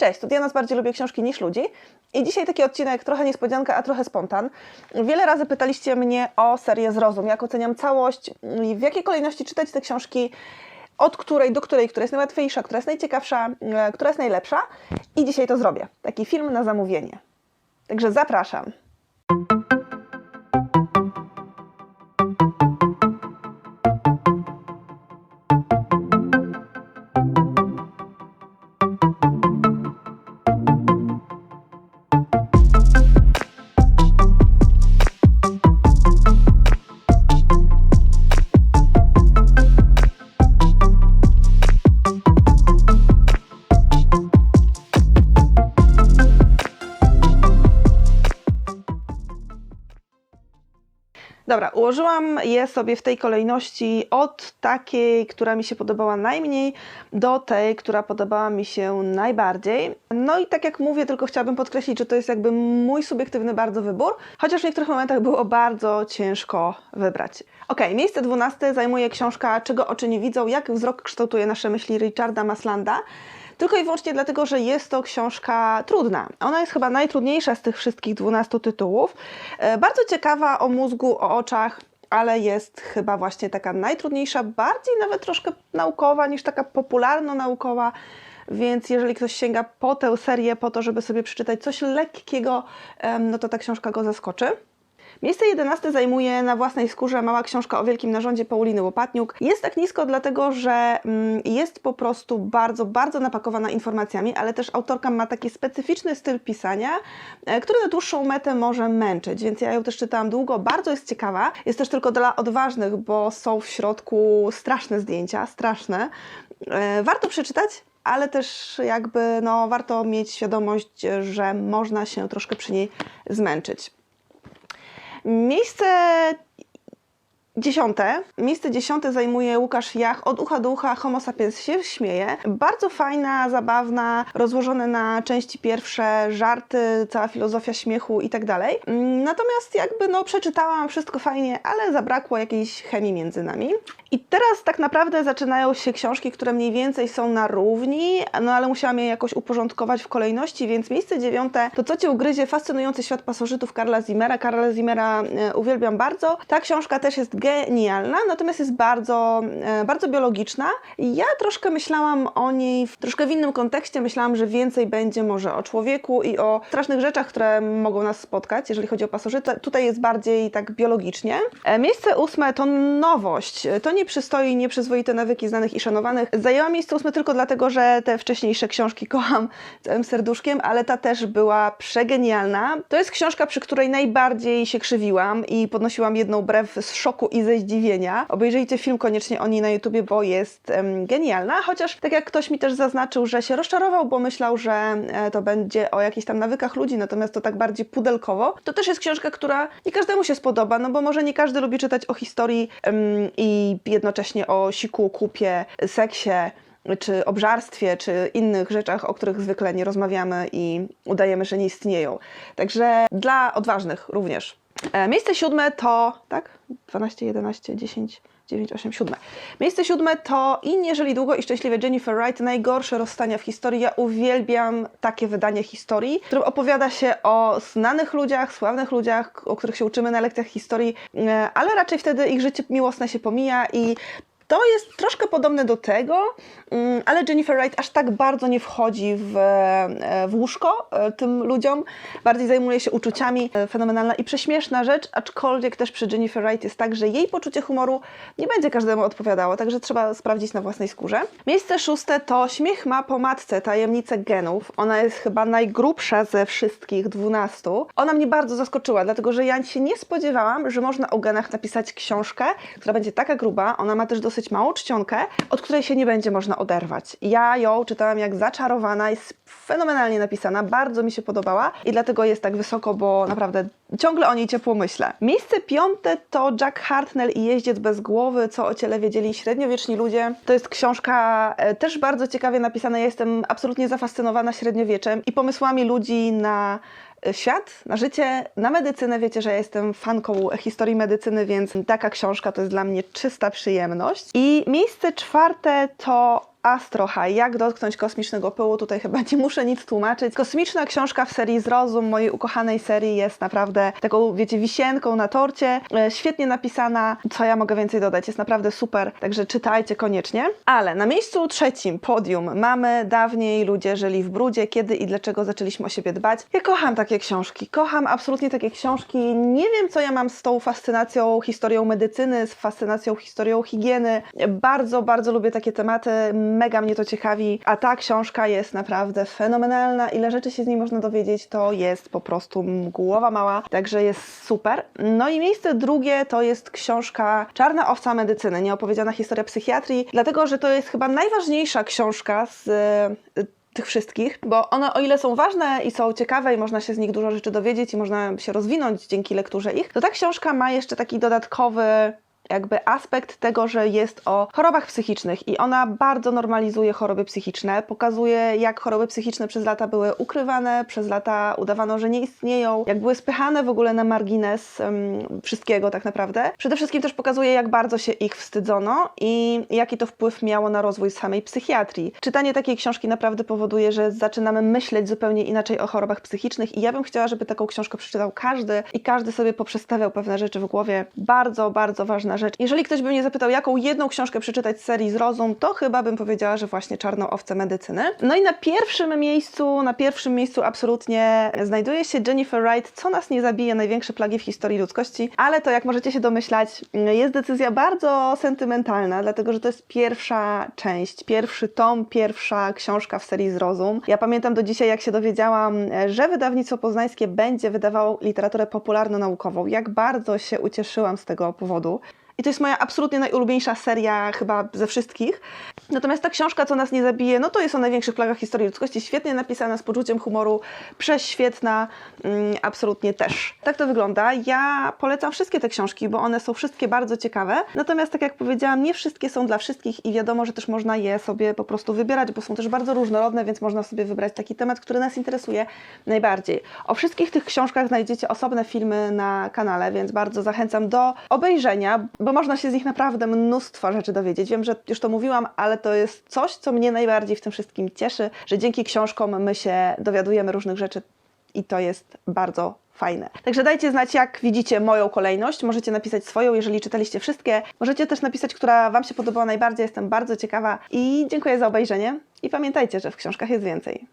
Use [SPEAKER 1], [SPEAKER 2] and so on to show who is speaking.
[SPEAKER 1] Cześć, to Diana z Bardziej Lubię Książki niż Ludzi. I dzisiaj taki odcinek trochę niespodzianka, a trochę spontan. Wiele razy pytaliście mnie o serię Zrozum, jak oceniam całość w jakiej kolejności czytać te książki, od której do której, która jest najłatwiejsza, która jest najciekawsza, e, która jest najlepsza. I dzisiaj to zrobię. Taki film na zamówienie. Także zapraszam. Dobra, ułożyłam je sobie w tej kolejności od takiej, która mi się podobała najmniej, do tej, która podobała mi się najbardziej. No i tak jak mówię, tylko chciałabym podkreślić, że to jest jakby mój subiektywny bardzo wybór, chociaż w niektórych momentach było bardzo ciężko wybrać. Ok, miejsce 12 zajmuje książka Czego oczy nie widzą, jak wzrok kształtuje nasze myśli Richarda Maslanda. Tylko i wyłącznie dlatego, że jest to książka trudna. Ona jest chyba najtrudniejsza z tych wszystkich 12 tytułów. E, Bardzo ciekawa o mózgu, o oczach, ale jest chyba właśnie taka najtrudniejsza, bardziej nawet troszkę naukowa niż taka popularno-naukowa. Więc jeżeli ktoś sięga po tę serię, po to, żeby sobie przeczytać coś lekkiego, no to ta książka go zaskoczy. Miejsce 11 zajmuje na własnej skórze mała książka o wielkim narządzie Pauliny Łopatniuk. Jest tak nisko dlatego, że mm, jest po prostu bardzo, bardzo napakowana informacjami, ale też autorka ma taki specyficzny styl pisania, e, który na dłuższą metę może męczyć, więc ja ją też czytałam długo. Bardzo jest ciekawa. Jest też tylko dla odważnych, bo są w środku straszne zdjęcia, straszne. E, Warto przeczytać, ale też jakby no, warto mieć świadomość, że można się troszkę przy niej zmęczyć. Miejsce dziesiąte. Miejsce dziesiąte zajmuje Łukasz Jach. Od ucha do ucha Homo sapiens się śmieje. Bardzo fajna, zabawna, rozłożone na części pierwsze żarty, cała filozofia śmiechu i tak dalej. Natomiast jakby no przeczytałam wszystko fajnie, ale zabrakło jakiejś chemii między nami. I teraz tak naprawdę zaczynają się książki, które mniej więcej są na równi, no ale musiałam je jakoś uporządkować w kolejności, więc miejsce dziewiąte to Co Cię ugryzie? Fascynujący świat pasożytów Karla Zimmera. Karla Zimmera e, uwielbiam bardzo. Ta książka też jest genialna, natomiast jest bardzo, e, bardzo biologiczna. Ja troszkę myślałam o niej w troszkę w innym kontekście. Myślałam, że więcej będzie może o człowieku i o strasznych rzeczach, które mogą nas spotkać, jeżeli chodzi o pasożyty. Tutaj jest bardziej tak biologicznie. E, Miejsce ósme to nowość. To nie przystoi, nieprzyzwoite nawyki znanych i szanowanych. Zajęła miejsce ósme tylko dlatego, że te wcześniejsze książki kocham całym serduszkiem, ale ta też była przegenialna. To jest książka, przy której najbardziej się krzywiłam i podnosiłam jedną brew z szoku i ze zdziwienia. Obejrzyjcie film koniecznie o niej na YouTubie, bo jest genialna, chociaż tak jak ktoś mi też zaznaczył, że się rozczarował, bo myślał, że e, to będzie o jakichś tam nawykach ludzi, natomiast to tak bardziej pudelkowo. To też jest książka, która nie każdemu się spodoba, no bo może nie każdy lubi czytać o historii i jednocześnie o siku, kupie, seksie, czy obżarstwie, czy innych rzeczach, o których zwykle nie rozmawiamy i udajemy, że nie istnieją. Także dla odważnych również. E, Miejsce siódme to, tak? 12, 11, 10, 9, 8, 7. Miejsce siódme to I jeżeli długo i szczęśliwie Jennifer Wright, najgorsze rozstania w historii. Ja uwielbiam takie wydanie historii, w którym opowiada się o znanych ludziach, sławnych ludziach, o których się uczymy na lekcjach historii, e, ale raczej wtedy ich życie miłosne się pomija i to jest troszkę podobne do tego, mm, ale Jennifer Wright aż tak bardzo nie wchodzi w, e, w łóżko e, tym ludziom, bardziej zajmuje się uczuciami. E, Fenomenalna i prześmieszna rzecz, aczkolwiek też przy Jennifer Wright jest tak, że jej poczucie humoru nie będzie każdemu odpowiadało, także trzeba sprawdzić na własnej skórze. Miejsce szóste to Śmiech ma po matce, tajemnice genów. Ona jest chyba najgrubsza ze wszystkich dwunastu. Ona mnie bardzo zaskoczyła, dlatego że ja się nie spodziewałam, że można o genach napisać książkę, która będzie taka gruba. Ona ma też dosyć małą czcionkę, od której się nie będzie można oderwać. Ja ją czytałam jak zaczarowana, jest fenomenalnie napisana, bardzo mi się podobała i dlatego jest tak wysoko, bo naprawdę ciągle o niej ciepło myślę. Miejsce piąte to Jack Hartnell i Jeździec bez głowy, co o ciele wiedzieli średniowieczni ludzie. To jest książka e, też bardzo ciekawie napisana. Ja jestem absolutnie zafascynowana średniowieczem i pomysłami ludzi na świat, na życie, na medycynę. Wiecie, że ja jestem fanką historii medycyny, więc taka książka to jest dla mnie czysta przyjemność. I miejsce czwarte to Astro High, jak dotknąć kosmicznego pyłu, tutaj chyba nie muszę nic tłumaczyć. Kosmiczna książka w serii Zrozum, mojej ukochanej serii, jest naprawdę taką, wiecie, wisienką na torcie, e, świetnie napisana, co ja mogę więcej dodać, jest naprawdę super, także czytajcie koniecznie. Ale na miejscu trzecim, podium, mamy Dawniej ludzie żyli w brudzie, kiedy i dlaczego zaczęliśmy o siebie dbać. Ja kocham takie książki, kocham absolutnie takie książki, nie wiem co ja mam z tą fascynacją historią medycyny, z fascynacją historią higieny, bardzo, bardzo lubię takie tematy, mega mnie to ciekawi, a ta książka jest naprawdę fenomenalna. Ile rzeczy się z niej można dowiedzieć, to jest po prostu głowa mała, także jest super. No i miejsce drugie to jest książka Czarna owca medycyny, nieopowiedziana historia psychiatrii, dlatego że to jest chyba najważniejsza książka z y, tych wszystkich, bo one o ile są ważne i są ciekawe i można się z nich dużo rzeczy dowiedzieć i można się rozwinąć dzięki lekturze ich, to ta książka ma jeszcze taki dodatkowy jakby aspekt tego, że jest o chorobach psychicznych i ona bardzo normalizuje choroby psychiczne, pokazuje jak choroby psychiczne przez lata były ukrywane, przez lata udawano, że nie istnieją, jak były spychane w ogóle na margines um, wszystkiego tak naprawdę. Przede wszystkim też pokazuje jak bardzo się ich wstydzono i jaki to wpływ miało na rozwój samej psychiatrii. Czytanie takiej książki naprawdę powoduje, że zaczynamy myśleć zupełnie inaczej o chorobach psychicznych i ja bym chciała, żeby taką książkę przeczytał każdy i każdy sobie poprzestawiał pewne rzeczy w głowie. Bardzo, bardzo ważna rzecz. Jeżeli ktoś by mnie zapytał, jaką jedną książkę przeczytać z serii Zrozum, to chyba bym powiedziała, że właśnie Czarną Owcę Medycyny. No i na pierwszym miejscu, na pierwszym miejscu absolutnie znajduje się Jennifer Wright, Co nas nie zabije, największe plagi w historii ludzkości, ale to jak możecie się domyślać, jest decyzja bardzo sentymentalna, dlatego że to jest pierwsza część, pierwszy tom, pierwsza książka w serii Zrozum. Ja pamiętam do dzisiaj, jak się dowiedziałam, że wydawnictwo poznańskie będzie wydawało literaturę popularno-naukową. Jak bardzo się ucieszyłam z tego powodu. I to jest moja absolutnie najulubieńsza seria chyba ze wszystkich. Natomiast ta książka, co nas nie zabije, no to jest o największych plagach historii ludzkości. Świetnie napisana, z poczuciem humoru, prześwietna, mm, absolutnie też. Tak to wygląda. Ja polecam wszystkie te książki, bo one są wszystkie bardzo ciekawe. Natomiast tak jak powiedziałam, nie wszystkie są dla wszystkich i wiadomo, że też można je sobie po prostu wybierać, bo są też bardzo różnorodne, więc można sobie wybrać taki temat, który nas interesuje najbardziej. O wszystkich tych książkach znajdziecie osobne filmy na kanale, więc bardzo zachęcam do obejrzenia, bo można się z nich naprawdę mnóstwo rzeczy dowiedzieć. Wiem, że już to mówiłam, ale to jest coś, co mnie najbardziej w tym wszystkim cieszy, że dzięki książkom my się dowiadujemy różnych rzeczy i to jest bardzo fajne. Także dajcie znać, jak widzicie moją kolejność. Możecie napisać swoją, jeżeli czytaliście wszystkie. Możecie też napisać, która Wam się podobała najbardziej. Jestem bardzo ciekawa i dziękuję za obejrzenie. I pamiętajcie, że w książkach jest więcej.